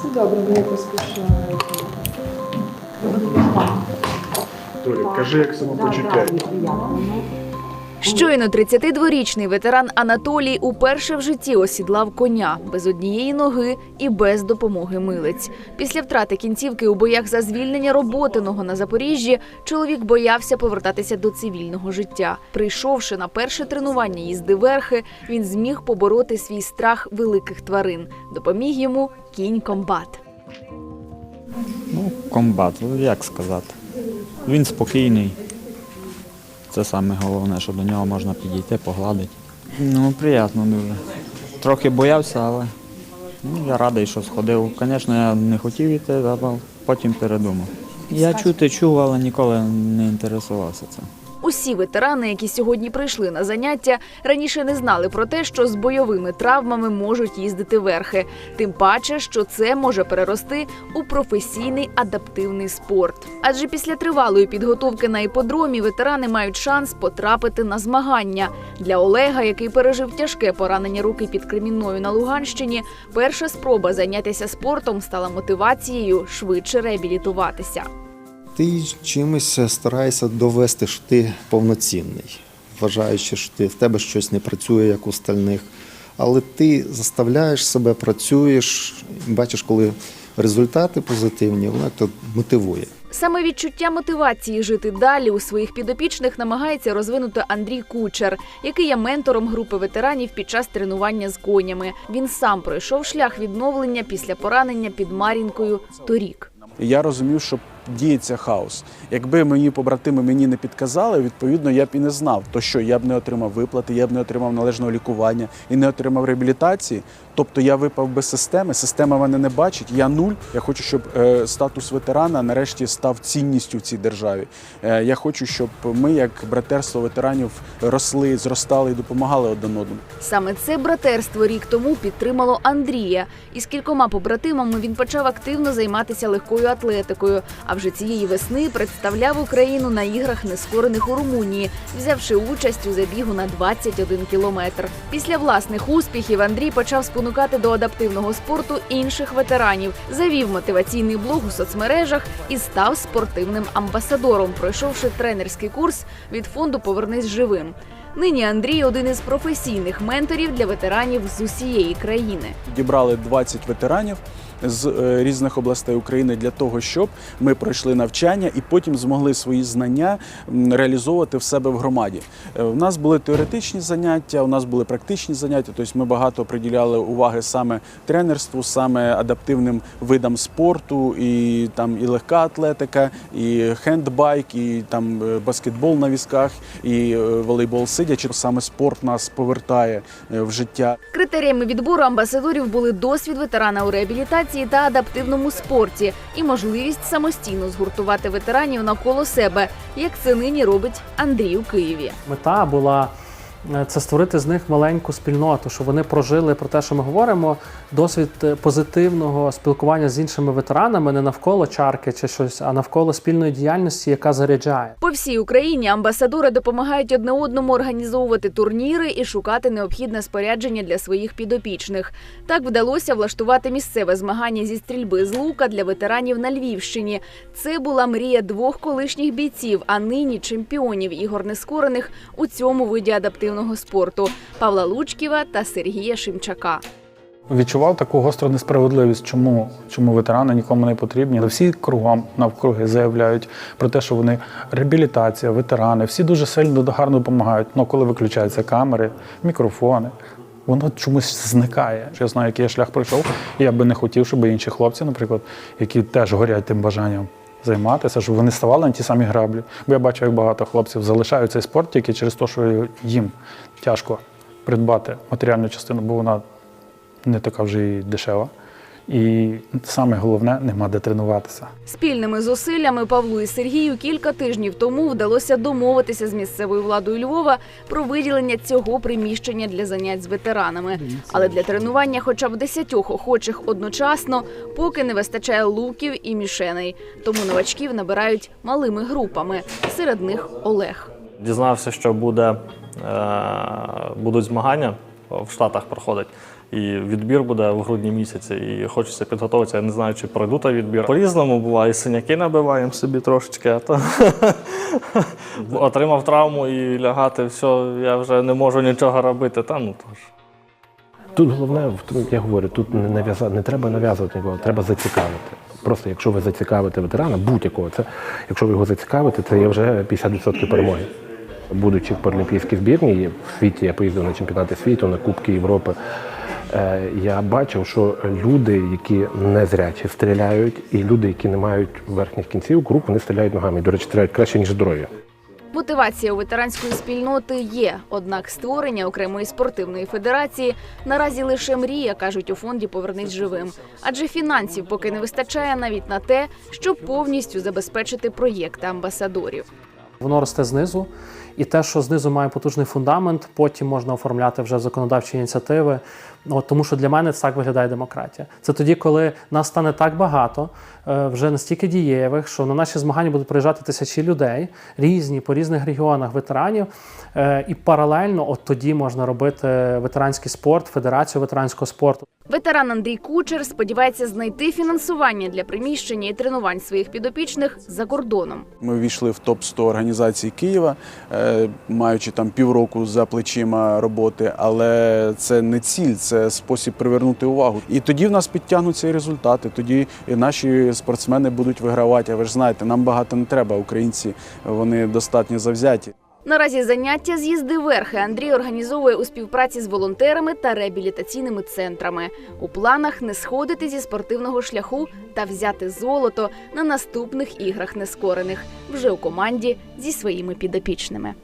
Все добре, не поспішаю. Толік, кажи, як самопочуття. Щойно 32-річний ветеран Анатолій уперше в житті осідлав коня без однієї ноги і без допомоги милиць. Після втрати кінцівки у боях за звільнення роботиного на Запоріжжі чоловік боявся повертатися до цивільного життя. Прийшовши на перше тренування їзди верхи, він зміг побороти свій страх великих тварин. Допоміг йому кінь комбат. Ну, комбат, як сказати. Він спокійний. Це саме головне, що до нього можна підійти, погладити. Ну, приємно дуже. Трохи боявся, але ну, я радий, що сходив. Звісно, я не хотів йти, але потім передумав. Я чути чув, але ніколи не інтересувався цим. Усі ветерани, які сьогодні прийшли на заняття, раніше не знали про те, що з бойовими травмами можуть їздити верхи. Тим паче, що це може перерости у професійний адаптивний спорт. Адже після тривалої підготовки на іподромі ветерани мають шанс потрапити на змагання. Для Олега, який пережив тяжке поранення руки під Кремінною на Луганщині, перша спроба зайнятися спортом стала мотивацією швидше реабілітуватися. Ти чимось стараєшся довести, що ти повноцінний, вважаючи, що ти, в тебе щось не працює, як у стальних. Але ти заставляєш себе, працюєш, бачиш, коли результати позитивні, воно то мотивує. Саме відчуття мотивації жити далі у своїх підопічних намагається розвинути Андрій Кучер, який є ментором групи ветеранів під час тренування з конями. Він сам пройшов шлях відновлення після поранення під Мар'їнкою торік. Я розумів, що діється хаос. Якби мої побратими мені не підказали, відповідно, я б і не знав, то що я б не отримав виплати, я б не отримав належного лікування і не отримав реабілітації. Тобто я випав без системи, система мене не бачить, я нуль. Я хочу, щоб е, статус ветерана нарешті став цінністю в цій державі. Е, я хочу, щоб ми, як братерство ветеранів, росли, зростали і допомагали один одному. Саме це братерство рік тому підтримало Андрія. І з кількома побратимами він почав активно займатися легкою атлетикою. А вже цієї весни представляв Україну на іграх нескорених у Румунії, взявши участь у забігу на 21 кілометр. Після власних успіхів Андрій почав спонукати до адаптивного спорту інших ветеранів, завів мотиваційний блог у соцмережах і став спортивним амбасадором, пройшовши тренерський курс від фонду Повернись живим. Нині Андрій один із професійних менторів для ветеранів з усієї країни. Дібрали 20 ветеранів з е, різних областей України для того, щоб ми пройшли навчання і потім змогли свої знання реалізовувати в себе в громаді. Е, У нас були теоретичні заняття, у нас були практичні заняття. Тобто ми багато приділяли уваги саме тренерству, саме адаптивним видам спорту, і там і легка атлетика, і хендбайк, і там е, баскетбол на візках, і е, волейбол сидячи. Саме спорт нас повертає е, в життя. Критеріями відбору амбасадорів були досвід ветерана у реабілітації та адаптивному спорті і можливість самостійно згуртувати ветеранів навколо себе, як це нині робить Андрій у Києві. Мета була це створити з них маленьку спільноту, щоб вони прожили про те, що ми говоримо, досвід е, позитивного спілкування з іншими ветеранами не навколо чарки чи щось, а навколо спільної діяльності, яка заряджає. По всій Україні амбасадори допомагають одне одному організовувати турніри і шукати необхідне спорядження для своїх підопічних. Так вдалося влаштувати місцеве змагання зі стрільби з лука для ветеранів на Львівщині. Це була мрія двох колишніх бійців, а нині чемпіонів ігор нескорених у цьому виді адаптивного спорту Павла Лучківа та Сергія Шимчака. Відчував таку гостру несправедливість, чому, чому ветерани нікому не потрібні. Всі кругом навкруги заявляють про те, що вони реабілітація, ветерани, всі дуже сильно гарно допомагають. Але коли виключаються камери, мікрофони, воно чомусь зникає. Я знаю, який я шлях пройшов, я би не хотів, щоб інші хлопці, наприклад, які теж горять тим бажанням займатися, щоб вони ставали на ті самі граблі. Бо я бачу, як багато хлопців залишають цей спорт тільки через те, що їм тяжко придбати матеріальну частину, бо вона не така вже і дешева. І саме головне нема де тренуватися. Спільними зусиллями Павлу і Сергію кілька тижнів тому вдалося домовитися з місцевою владою Львова про виділення цього приміщення для занять з ветеранами. Але для тренування хоча б десятьох охочих одночасно поки не вистачає луків і мішеней. Тому новачків набирають малими групами. Серед них Олег. Дізнався, що буде, е, будуть змагання в Штатах проходить. І відбір буде в грудні місяці, і хочеться підготуватися. Я не знаю, чи пройду той відбір. По-різному буває, і синяки набиваємо собі трошечки, а то отримав травму і лягати, все, я вже не можу нічого робити. Та ну тож. Тут головне, я говорю, тут не, нав'яза- не треба нав'язувати нікого, треба зацікавити. Просто якщо ви зацікавите ветерана, будь-якого, це якщо ви його зацікавите, це є вже 50% перемоги. Будучи в паралімпійській збірні, в світі я поїздив на чемпіонати світу, на Кубки Європи. Е, Я бачив, що люди, які незрячі, стріляють, і люди, які не мають верхніх кінців рук, вони стріляють ногами. До речі, стріляють краще, ніж здорові. Мотивація у ветеранської спільноти є, однак створення окремої спортивної федерації наразі лише мрія, кажуть у фонді Повернись живим. Адже фінансів поки не вистачає навіть на те, щоб повністю забезпечити проєкти амбасадорів. Воно росте знизу, і те, що знизу має потужний фундамент, потім можна оформляти вже законодавчі ініціативи. От, тому що для мене так виглядає демократія. Це тоді, коли нас стане так багато, е, вже настільки дієвих, що на наші змагання будуть приїжджати тисячі людей, різні по різних регіонах ветеранів. Е, І паралельно, от тоді можна робити ветеранський спорт, федерацію ветеранського спорту. Ветеран Андрій Кучер сподівається знайти фінансування для приміщення і тренувань своїх підопічних за кордоном. Ми ввійшли в топ 100 організацій Києва, е, маючи там півроку за плечима роботи, але це не ціль, це спосіб привернути увагу. І тоді в нас підтягнуться і результати. Тоді наші спортсмени будуть вигравати. А ви ж знаєте, нам багато не треба. Українці вони достатньо завзяті. Наразі заняття з їзди верхи Андрій організовує у співпраці з волонтерами та реабілітаційними центрами. У планах не сходити зі спортивного шляху та взяти золото на наступних іграх нескорених вже у команді зі своїми підопічними.